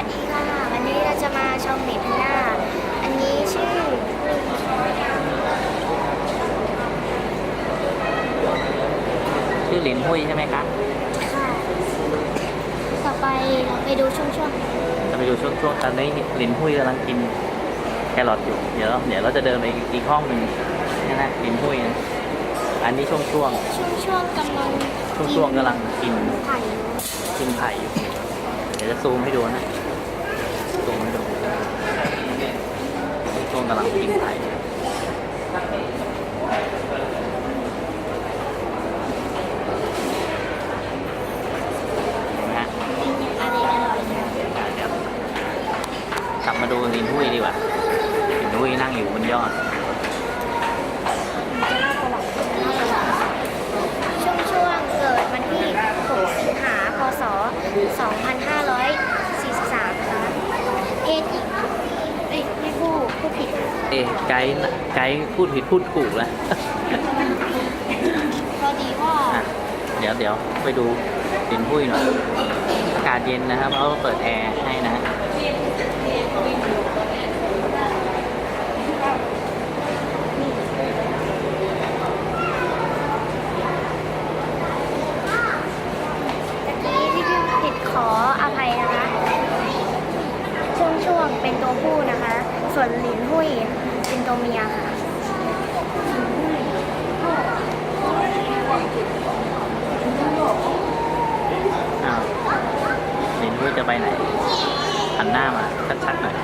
วัสดีค่ะ วันนี้เราจะมาชมหมีแพนด้า อันนี้ชื่อชื่อหลินหุยใช่ไหมคะค่ะ ต่อไปเราไปดูช่วงจะไปดูช่วงช่วงตอนนี้หลินหุยกำลังกินแครอทอยู่ เดี๋ยวเดี๋ยวเราจะเดินไปอีกห้องหนึ่งนี่นะหลินหุยนะอันนี้ช่วงช่วงๆช่วงช่วงๆกำลังช่วงช่วงกำลังกินไผ่อยู่กินไผ่อยู่เดี๋ยวจะซูมให้ดูนะซูมให้ดูช่วงช่วง กำลังกินไผ่กลับมาดูลินหุ้ยดีกว่าลินหุ้ยนั่งอยู่บนยอด ช่วงช่วงเกิดวันที่ 6 สิงหา พศ 2543นะคะเพศหญิงเอ้ยไม่ผู้ผู้ผิด เอ๊ะ ไกด์น่ะไกด์พูดผิดพูดถูกแล้วพอดีว่าอะเดี๋ยวเดี๋ยวไปดูลินหุยหน่อยอากาศเย็นนะครับเขาเปิดแอร์ให้นะฮะ ตะกี้ที่พี่ผิดขออภัยนะคะ ช่วงช่วงๆ เป็นตัวผู้นะคะ ส่วนหลินหุยเป็นตัวเมียค่ะอ้าวลินหุยจะไปไหนหันหน้ามาชัดๆหน่อย